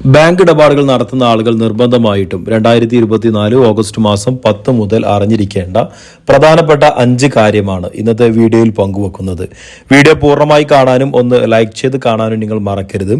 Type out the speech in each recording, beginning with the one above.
Bank ഇടപാടുകൾ നടത്തുന്ന ആളുകൾ നിർബന്ധമായിട്ടും രണ്ടായിരത്തി ഇരുപത്തിനാല് ഓഗസ്റ്റ് മാസം പത്ത് മുതൽ അറിഞ്ഞിരിക്കേണ്ട പ്രധാനപ്പെട്ട അഞ്ച് കാര്യമാണ് ഇന്നത്തെ വീഡിയോയിൽ പങ്കുവെക്കുന്നത്. വീഡിയോ പൂർണമായി കാണാനും ഒന്ന് ലൈക്ക് ചെയ്ത് കാണാനും നിങ്ങൾ മറക്കരുത്.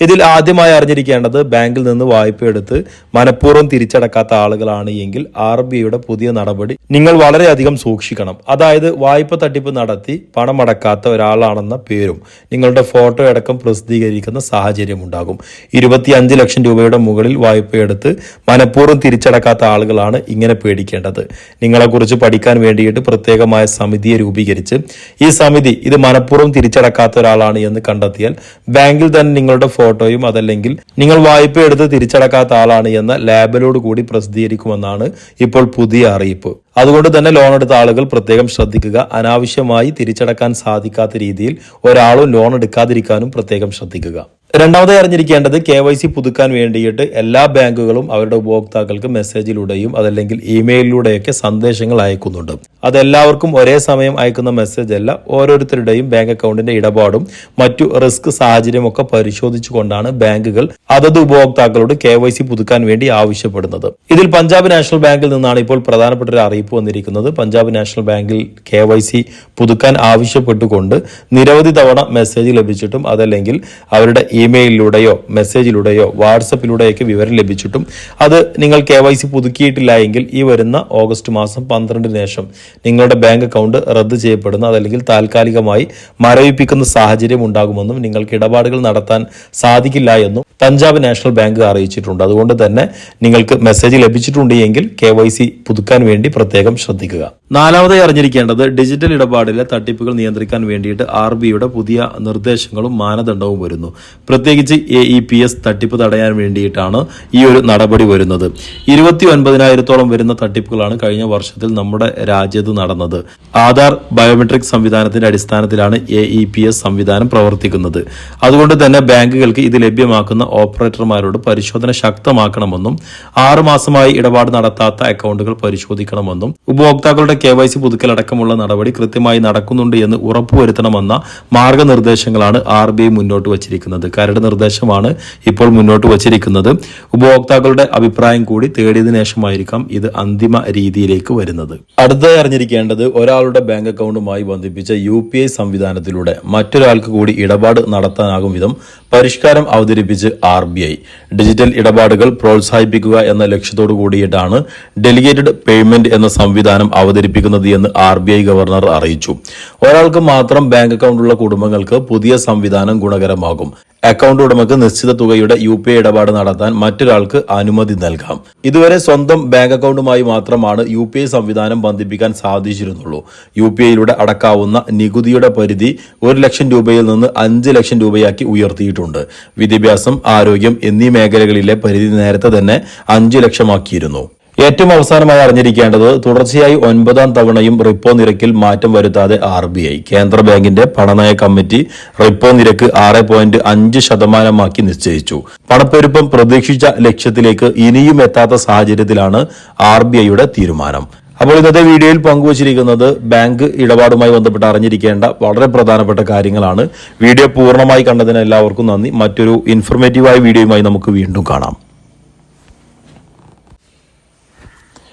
ഇതിൽ ആദ്യമായി അറിഞ്ഞിരിക്കേണ്ടത് ബാങ്കിൽ നിന്ന് വായ്പ എടുത്ത് മനഃപൂർവം തിരിച്ചടക്കാത്ത ആളുകളാണ് എങ്കിൽ ആർ ബി ഐയുടെ പുതിയ നടപടി നിങ്ങൾ വളരെയധികം സൂക്ഷിക്കണം. അതായത് വായ്പ തട്ടിപ്പ് നടത്തി പണമടക്കാത്ത ഒരാളാണെന്ന പേരും നിങ്ങളുടെ ഫോട്ടോ അടക്കം പ്രസിദ്ധീകരിക്കുന്ന സാഹചര്യം ഉണ്ടാകും. ഇരുപത്തിയഞ്ച് ലക്ഷം രൂപയുടെ മുകളിൽ വായ്പ എടുത്ത് മനഃപൂർവം തിരിച്ചടക്കാത്ത ആളുകളാണ് ഇങ്ങനെ പേടിക്കേണ്ടത്. നിങ്ങളെക്കുറിച്ച് പഠിക്കാൻ വേണ്ടിയിട്ട് പ്രത്യേകമായ സമിതിയെ രൂപീകരിച്ച് ഈ സമിതി ഇത് മനഃപൂർവം തിരിച്ചടക്കാത്ത ഒരാളാണ് എന്ന് കണ്ടെത്തിയാൽ ബാങ്കിൽ തന്നെ നിങ്ങളുടെ ഫോട്ടോയും അതല്ലെങ്കിൽ നിങ്ങൾ വായ്പ എടുത്ത് തിരിച്ചടക്കാത്ത ആളാണ് എന്ന ലാബിലോട് കൂടി പ്രസിദ്ധീകരിക്കുമെന്നാണ് ഇപ്പോൾ പുതിയ അറിയിപ്പ്. അതുകൊണ്ട് തന്നെ ലോൺ എടുത്ത ആളുകൾ പ്രത്യേകം ശ്രദ്ധിക്കുക. അനാവശ്യമായി തിരിച്ചടക്കാൻ സാധിക്കാത്ത രീതിയിൽ ഒരാളും ലോൺ എടുക്കാതിരിക്കാനും പ്രത്യേകം ശ്രദ്ധിക്കുക. രണ്ടാമതായി അറിഞ്ഞിരിക്കേണ്ടത് കെ വൈ സി പുതുക്കാൻ വേണ്ടിയിട്ട് എല്ലാ ബാങ്കുകളും അവരുടെ ഉപഭോക്താക്കൾക്ക് മെസ്സേജിലൂടെയും അതല്ലെങ്കിൽ ഇമെയിലിലൂടെയൊക്കെ സന്ദേശങ്ങൾ അയക്കുന്നുണ്ട്. അതെല്ലാവർക്കും ഒരേ സമയം അയക്കുന്ന മെസ്സേജ് അല്ല ഓരോരുത്തരുടെയും ബാങ്ക് അക്കൗണ്ടിന്റെ ഇടപാടും മറ്റു റിസ്ക് സാഹചര്യം ഒക്കെ പരിശോധിച്ചുകൊണ്ടാണ് ബാങ്കുകൾ അതത് ഉപഭോക്താക്കളോട് കെ വൈ സി പുതുക്കാൻ വേണ്ടി ആവശ്യപ്പെടുന്നത്. ഇതിൽ പഞ്ചാബ് നാഷണൽ ബാങ്കിൽ നിന്നാണ് ഇപ്പോൾ പ്രധാനപ്പെട്ട ഒരു അറിയിപ്പ് വന്നിരിക്കുന്നത്. പഞ്ചാബ് നാഷണൽ ബാങ്കിൽ കെ വൈ സി പുതുക്കാൻ ആവശ്യപ്പെട്ടുകൊണ്ട് നിരവധി തവണ മെസ്സേജ് ലഭിച്ചിട്ടും അതല്ലെങ്കിൽ അവരുടെ ഇമെയിലിലൂടെയോ മെസ്സേജിലൂടെയോ വാട്സപ്പിലൂടെയൊക്കെ വിവരം ലഭിച്ചിട്ടും അത് നിങ്ങൾ കെ വൈ സി പുതുക്കിയിട്ടില്ല എങ്കിൽ ഈ വരുന്ന ഓഗസ്റ്റ് മാസം പന്ത്രണ്ടിന് ശേഷം നിങ്ങളുടെ ബാങ്ക് അക്കൗണ്ട് റദ്ദ് ചെയ്യപ്പെടുന്ന അതല്ലെങ്കിൽ താൽക്കാലികമായി മരവിപ്പിക്കുന്ന സാഹചര്യം ഉണ്ടാകുമെന്നും നിങ്ങൾക്ക് ഇടപാടുകൾ നടത്താൻ സാധിക്കില്ല എന്നും പഞ്ചാബ് നാഷണൽ ബാങ്ക് അറിയിച്ചിട്ടുണ്ട്. അതുകൊണ്ട് തന്നെ നിങ്ങൾക്ക് മെസ്സേജ് ലഭിച്ചിട്ടുണ്ട് എങ്കിൽ കെ വൈ സി പുതുക്കാൻ വേണ്ടി പ്രത്യേകം ശ്രദ്ധിക്കുക. നാലാമതായി അറിഞ്ഞിരിക്കേണ്ടത് ഡിജിറ്റൽ ഇടപാടിലെ തട്ടിപ്പുകൾ നിയന്ത്രിക്കാൻ വേണ്ടിയിട്ട് ആർ ബിയുടെ പുതിയ നിർദ്ദേശങ്ങളും മാനദണ്ഡവും വരുന്നു. പ്രത്യേകിച്ച് എ ഇ പി എസ് തട്ടിപ്പ് തടയാൻ വേണ്ടിയിട്ടാണ് ഈ ഒരു നടപടി വരുന്നത്. ഇരുപത്തി ഒൻപതിനായിരത്തോളം വരുന്ന തട്ടിപ്പുകളാണ് കഴിഞ്ഞ വർഷത്തിൽ നമ്മുടെ രാജ്യത്ത് നടന്നത്. ആധാർ ബയോമെട്രിക് സംവിധാനത്തിന്റെ അടിസ്ഥാനത്തിലാണ് എ ഇ പി എസ് സംവിധാനം പ്രവർത്തിക്കുന്നത്. അതുകൊണ്ട് തന്നെ ബാങ്കുകൾക്ക് ഇത് ലഭ്യമാക്കുന്ന ഓപ്പറേറ്റർമാരോട് പരിശോധന ശക്തമാക്കണമെന്നും ആറുമാസമായി ഇടപാട് നടത്താത്ത അക്കൗണ്ടുകൾ പരിശോധിക്കണമെന്നും ഉപഭോക്താക്കളുടെ കെ വൈ സി പുതുക്കലടക്കമുള്ള നടപടി കൃത്യമായി നടക്കുന്നുണ്ട് എന്ന് ഉറപ്പുവരുത്തണമെന്ന മാർഗനിർദ്ദേശങ്ങളാണ് ആർ ബി ഐ മുന്നോട്ട് വച്ചിരിക്കുന്നത്. കരട് നിർദ്ദേശമാണ് ഇപ്പോൾ മുന്നോട്ട് വച്ചിരിക്കുന്നത്. ഉപഭോക്താക്കളുടെ അഭിപ്രായം കൂടി തേടിയതിനു ശേഷമായിരിക്കാം ഇത് അന്തിമ രീതിയിലേക്ക് വരുന്നത്. അടുത്തതായി അറിഞ്ഞിരിക്കേണ്ടത് ഒരാളുടെ ബാങ്ക് അക്കൗണ്ടുമായി ബന്ധിപ്പിച്ച യു പി ഐ സംവിധാനത്തിലൂടെ മറ്റൊരാൾക്ക് കൂടി ഇടപാട് നടത്താനാകും വിധം പരിഷ്കാരം അവതരിപ്പിച്ച് ആർ ബി ഐ. ഡിജിറ്റൽ ഇടപാടുകൾ പ്രോത്സാഹിപ്പിക്കുക എന്ന ലക്ഷ്യത്തോടു കൂടിയിട്ടാണ് ഡെലിഗേറ്റഡ് പേയ്മെന്റ് എന്ന സംവിധാനം അവതരിപ്പിക്കുന്നത് എന്ന് ആർ ബി ഐ ഗവർണർ അറിയിച്ചു. ഒരാൾക്ക് മാത്രം ബാങ്ക് അക്കൗണ്ടുള്ള കുടുംബങ്ങൾക്ക് പുതിയ സംവിധാനം ഗുണകരമാകും. അക്കൗണ്ട് ഉടമക്ക് നിശ്ചിത തുകയുടെ യു പി ഐ ഇടപാട് നടത്താൻ മറ്റൊരാൾക്ക് അനുമതി നൽകാം. ഇതുവരെ സ്വന്തം ബാങ്ക് അക്കൗണ്ടുമായി മാത്രമാണ് യു പി ഐ സംവിധാനം ബന്ധിപ്പിക്കാൻ സാധിച്ചിരുന്നുള്ളൂ. യു പി ഐയിലൂടെ അടക്കാവുന്ന നികുതിയുടെ പരിധി ഒരു ലക്ഷം രൂപയിൽ നിന്ന് അഞ്ച് ലക്ഷം രൂപയാക്കി ഉയർത്തിയിട്ടുണ്ട്. വിദ്യാഭ്യാസം ആരോഗ്യം എന്നീ മേഖലകളിലെ പരിധി നേരത്തെ തന്നെ അഞ്ച് ലക്ഷമാക്കിയിരുന്നു. ഏറ്റവും അവസാനമായി അറിഞ്ഞിരിക്കേണ്ടത് തുടർച്ചയായി ഒൻപതാം തവണയും റിപ്പോ നിരക്കിൽ മാറ്റം വരുത്താതെ ആർ ബി ഐ. കേന്ദ്ര ബാങ്കിന്റെ പണനയ കമ്മിറ്റി റിപ്പോ നിരക്ക് ആറ് പോയിന്റ് അഞ്ച് ശതമാനമാക്കി നിശ്ചയിച്ചു. പണപ്പെരുപ്പം പ്രതീക്ഷിച്ച ലക്ഷ്യത്തിലേക്ക് ഇനിയും എത്താത്ത സാഹചര്യത്തിലാണ് ആർ ബി ഐയുടെ തീരുമാനം. അപ്പോൾ ഇന്നത്തെ വീഡിയോയിൽ പങ്കുവച്ചിരിക്കുന്നത് ബാങ്ക് ഇടപാടുമായി ബന്ധപ്പെട്ട് അറിഞ്ഞിരിക്കേണ്ട വളരെ പ്രധാനപ്പെട്ട കാര്യങ്ങളാണ്. വീഡിയോ പൂർണമായി കണ്ടതിന് എല്ലാവർക്കും നന്ദി. മറ്റൊരു ഇൻഫർമേറ്റീവായ വീഡിയോയുമായി നമുക്ക് വീണ്ടും കാണാം.